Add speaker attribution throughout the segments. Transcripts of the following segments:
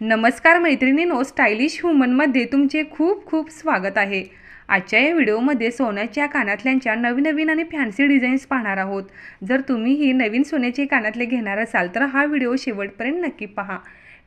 Speaker 1: नमस्कार मैत्रिणींनो स्टायलिश ह्युमनमध्ये तुमचे खूप खूप स्वागत आहे. आजच्या या व्हिडिओमध्ये सोन्याच्या कानातल्यांच्या नवीन नवीन आणि फॅन्सी डिझाईन्स पाहणार आहोत. जर तुम्ही ही नवीन सोन्याचे कानातले घेणार असाल तर हा व्हिडिओ शेवटपर्यंत नक्की पहा.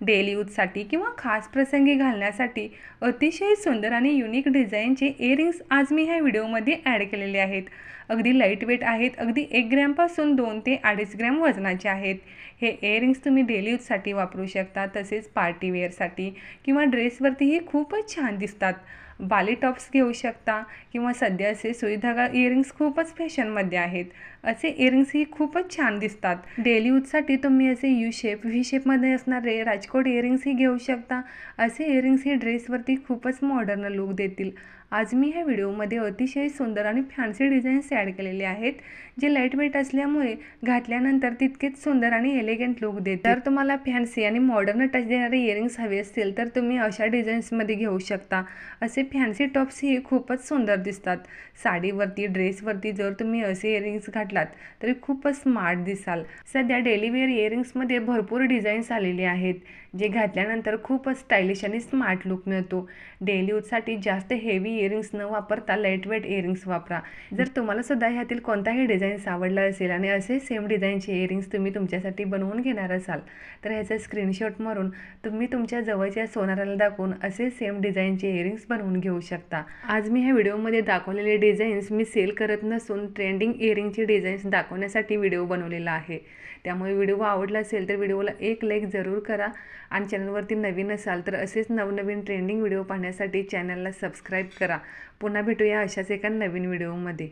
Speaker 1: डेली यूजसाठी किंवा खास प्रसंगी घालण्यासाठी अतिशय सुंदर आणि युनिक डिझाईनचे इयरिंग्स आज मी ह्या व्हिडिओमध्ये ॲड केलेले आहेत. अगदी लाइट वेट आहेत अगदी एक ग्रॅमपासून दोन ते अडीच ग्रॅम वजनाचे आहेत. हे इयरिंग्स तुम्ही डेली यूजसाठी वापरू शकता तसेच पार्टीवेअरसाठी किंवा ड्रेसवरतीही खूपच छान दिसतात. बाली टॉप्स घेऊ शकता किंवा सध्या असे सुईधागा इयरिंग्स खूपच फॅशनमध्ये आहेत. असे इयरिंग्सही खूपच छान दिसतात. डेली यूजसाठी तुम्ही असे यू शेप व्ही शेपमध्ये असणारे राजकोट इयरिंग्सही घेऊ शकता. असे इयरिंग्स ही ड्रेसवरती खूपच मॉडर्न लुक देतील. आज मी ह्या व्हिडिओमध्ये अतिशय सुंदर आणि फॅन्सी डिझाईन्स ॲड केलेले आहेत जे लाइट वेट असल्यामुळे घातल्यानंतर तितकेच सुंदर आणि एलिगंट लुक देते जर तुम्हाला फॅन्सी आणि मॉडर्न टच देणारे इयरिंग्स हवे असतील तर तुम्ही अशा डिझाईन्समध्ये घेऊ शकता. असे फॅन्सी टॉप्स हे खूपच सुंदर दिसतात. साडीवरती ड्रेसवरती जर तुम्ही असे इयरिंग्स घातलात तरी खूपच स्मार्ट दिसाल. सध्या डेलीवेअर इयरिंग्समध्ये भरपूर डिझाईन्स आलेले आहेत जे घातल्यानंतर खूपच स्टायलिश आणि स्मार्ट लुक मिळतो. डेली यूजसाठी जास्त हेवी इयरिंग्स न वापरता लाइट वेट इयरिंग्स वापरा. जर तुम्हाला सुद्धा ह्यातील कोणताही डिझाईन्स आवडला असेल आणि असे सेम डिझाईनचे इयरिंग्स तुम्ही तुमच्यासाठी बनवून घेणार असाल तर ह्याचा स्क्रीनशॉट मारून तुम्ही तुमच्या जवळच्या सोनाराला दाखवून असे सेम डिझाईनचे इयरिंग्स बनवून घेऊ शकता. आज मी ह्या व्हिडिओमध्ये दाखवलेले डिझाईन्स मी सेल करत नसून ट्रेंडिंग इयरिंगचे डिझाईन्स दाखवण्यासाठी व्हिडिओ बनवलेला आहे. त्यामुळे व्हिडिओ आवडला असेल तर व्हिडिओला एक लाईक जरूर करा. आणि चॅनलवरती नवीन असाल तर असेच नवनवीन ट्रेंडिंग व्हिडिओ पाहण्यासाठी चॅनलला सबस्क्राईब करा. पुन्हा भेटूया अशाच एका नवीन व्हिडिओमध्ये